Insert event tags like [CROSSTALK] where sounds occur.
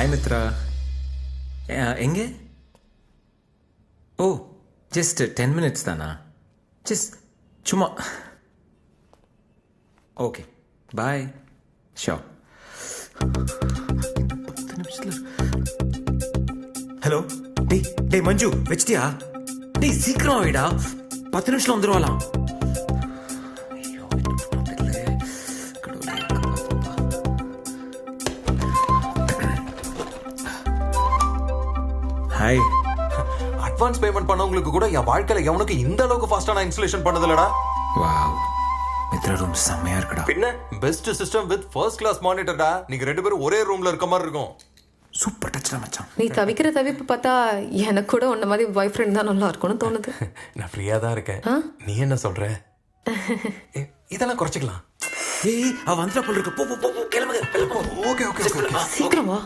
Hi Mitra ఎంగే ఓ just ten minutes దానా జస్ట్ చుమా ఓకే బాయ్ షో హలో డే డే మంజు వెచ్చిటియా డే సీక్రం ఆవిడా పత్తు నిమిషాలు అందరూ అలా ஹாய் அட்வான்ஸ் பேமெண்ட் பண்ணவங்களுக்கு கூட என் வாழ்க்கையில எவனுக்கு இந்த அளவுக்கு ஃபாஸ்டா நான் இன்ஸ்டலேஷன் பண்ணதில்லடா? வாவ் மித்ரா ரூம் செம்மையா இருக்குடா. பின்ன best system with first class மானிட்டர்டா நீங்க ரெண்டு பேரும் ஒரே ரூம்ல இருக்க மாதிரி இருக்கும். சூப்பர் டச்டா மச்சான். நீ தவிக்கிற தவிப்பு பார்த்தா எனக்கு கூட உன்ன மாதிரி பாய் ஃப்ரெண்ட் தான் நல்லா இருக்கும்னு தோணுது. [LAUGHS] நான் ஃப்ரீயா தான் இருக்கேன். நீ என்ன சொல்ற? [LAUGHS] ஏ, இதெல்லாம் குறைச்சிக்கலாம். ஏய் அவ வந்துடா போல இருக்கு. போ போ போ கிளம்புங்க ஓகே ஓகே ஓகே சீக்கிரம் வா.